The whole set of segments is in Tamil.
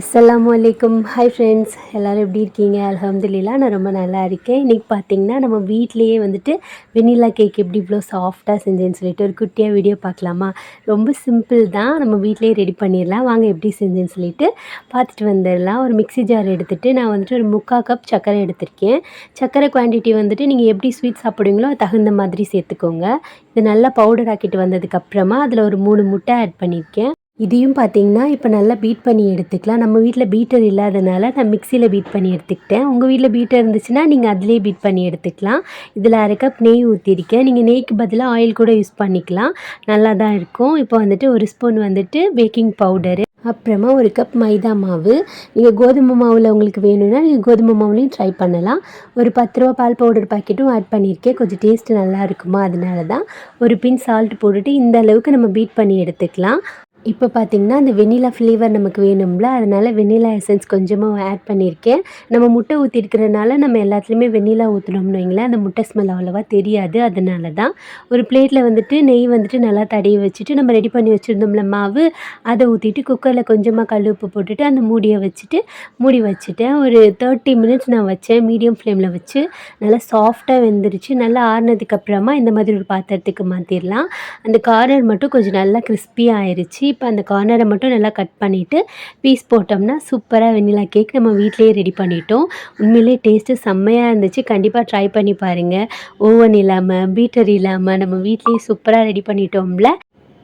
அஸ்ஸலாமு அலைக்கும். ஹாய் ஃப்ரெண்ட்ஸ் எல்லோரும் எப்படி இருக்கீங்க? அலமதுல்லா நான் ரொம்ப நல்லா இருக்கேன். இன்றைக்கி பார்த்தீங்கன்னா நம்ம வீட்லேயே வந்துட்டு வெண்ணிலா கேக் எப்படி இவ்வளோ சாஃப்டாக செஞ்சேன்னு சொல்லிட்டு ஒரு குட்டியாக வீடியோ பார்க்கலாமா? ரொம்ப சிம்பிள் தான். நம்ம வீட்லேயே ரெடி பண்ணிடலாம். வாங்க எப்படி செஞ்சேன்னு சொல்லிட்டு பார்த்துட்டு வந்துடலாம். ஒரு மிக்ஸி ஜார் எடுத்துகிட்டு நான் வந்துட்டு ஒரு முக்கால் கப் சர்க்கரை எடுத்திருக்கேன். சர்க்கரை குவான்டிட்டி வந்துட்டு நீங்கள் எப்படி ஸ்வீட் சாப்பிடுவீங்களோ தகுந்த மாதிரி சேர்த்துக்கோங்க. இது நல்லா பவுடர் ஆக்கிட்டு வந்ததுக்கப்புறமா அதில் ஒரு மூணு முட்டை ஆட் பண்ணியிருக்கேன். இதையும் பார்த்தீங்கன்னா இப்போ நல்லா பீட் பண்ணி எடுத்துக்கலாம். நம்ம வீட்டில் பீட்டர் இல்லாதனால நான் மிக்சியில் பீட் பண்ணி எடுத்துக்கிட்டேன். உங்கள் வீட்டில் பீட்டர் இருந்துச்சுன்னா நீங்கள் அதிலே பீட் பண்ணி எடுத்துக்கலாம். இதில் அரை கப் நெய் ஊற்றிருக்கேன் நீங்கள் நெய்க்கு பதிலாக ஆயில் கூட யூஸ் பண்ணிக்கலாம். நல்லா தான் இருக்கும். இப்போ வந்துட்டு ஒரு ஸ்பூன் வந்துட்டு பேக்கிங் பவுடரு அப்புறமா ஒரு கப் மைதா மாவு. நீங்கள் கோதுமை மாவில் உங்களுக்கு வேணும்னா நீங்கள் கோதுமை மாவுலையும் ட்ரை பண்ணலாம். ஒரு பத்து ரூபா பால் பவுடர் பாக்கெட்டும் ஆட் பண்ணியிருக்கேன் கொஞ்சம் டேஸ்ட்டு நல்லா இருக்குமா? அதனால தான் ஒரு பின் சால்ட் போட்டுட்டு இந்த அளவுக்கு நம்ம பீட் பண்ணி எடுத்துக்கலாம். இப்போ பார்த்தீங்கன்னா அந்த வெண்ணிலா ஃப்ளேவர் நமக்கு வேணும்ல அதனால் வெண்ணிலா எசன்ஸ் கொஞ்சமாக ஆட் பண்ணியிருக்கேன். நம்ம முட்டை ஊற்றிருக்கிறனால நம்ம எல்லாத்துலேயுமே வெண்ணிலா ஊற்றினோம்னு வைங்களேன் அந்த முட்டை ஸ்மெல் அவ்வளோவா தெரியாது. அதனால தான் ஒரு பிளேட்டில் வந்துட்டு நெய் வந்துட்டு நல்லா தடவி வச்சுட்டு நம்ம ரெடி பண்ணி வச்சுருந்தோம்ல மாவு அதை ஊற்றிட்டு குக்கரில் கொஞ்சமாக கல் உப்பு போட்டுட்டு அந்த மூடியை வச்சுட்டு மூடி வச்சுட்டேன். ஒரு தேர்ட்டி மினிட்ஸ் நான் வச்சேன் மீடியம் ஃப்ளேமில் வச்சு. நல்லா சாஃப்டாக வெந்துருச்சு. நல்லா ஆறுனதுக்கப்புறமா இந்த மாதிரி ஒரு பாத்திரத்துக்கு மாற்றிடலாம் அந்த கார்னர் மட்டும் கொஞ்சம் நல்லா கிறிஸ்பியாக ஆயிடுச்சு இப்போ அந்த கார்னரை மட்டும் நல்லா கட் பண்ணிவிட்டு பீஸ் போட்டோம்னா சூப்பராக வெண்ணிலா கேக் நம்ம வீட்டிலேயே ரெடி பண்ணிட்டோம். உண்மையிலே டேஸ்ட்டு செம்மையாக இருந்துச்சு. கண்டிப்பாக ட்ரை பண்ணி பாருங்கள் ஓவன் இல்லாமல் பீட்டர் இல்லாமல் நம்ம வீட்லேயே சூப்பராக ரெடி பண்ணிட்டோம்ல.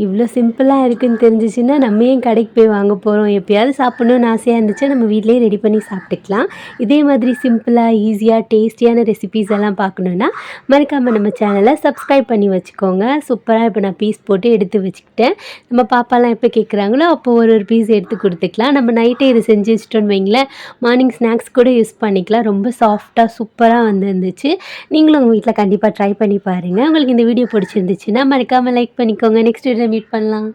இவ்வளோ சிம்பிளாக இருக்குதுன்னு தெரிஞ்சிச்சுன்னா நம்ம ஏன் கடைக்கு போய் வாங்க போகிறோம் எப்பயாவது சாப்பிட்ணுன்னு ஆசையாக இருந்துச்சு நம்ம வீட்டிலேயே ரெடி பண்ணி சாப்பிட்டுக்கலாம். இதே மாதிரி சிம்பிளாக ஈஸியாக டேஸ்டியான ரெசிபீஸ் எல்லாம் பார்க்கணுன்னா மறக்காமல் நம்ம சேனலை சப்ஸ்கிரைப் பண்ணி வச்சுக்கோங்க. சூப்பராக இப்போ நான் பீஸ் போட்டு எடுத்து வச்சுக்கிட்டேன். நம்ம பாப்பாலாம் எப்போ கேட்குறாங்களோ அப்போ ஒரு ஒரு பீஸ் எடுத்து கொடுத்துக்கலாம். நம்ம நைட்டே இது செஞ்சு வச்சிட்டோன்னு வைங்களேன் மார்னிங் ஸ்நாக்ஸ் கூட யூஸ் பண்ணிக்கலாம். ரொம்ப சாஃப்டாக சூப்பராக வந்துருந்துச்சு. நீங்களும் உங்கள் வீட்டில் கண்டிப்பாக ட்ரை பண்ணி பாருங்கள் உங்களுக்கு இந்த வீடியோ பிடிச்சிருந்துச்சுன்னா மறக்காமல் லைக் பண்ணிக்கோங்க. நெக்ஸ்ட் வீடியோ மீட் பண்ணலாம்.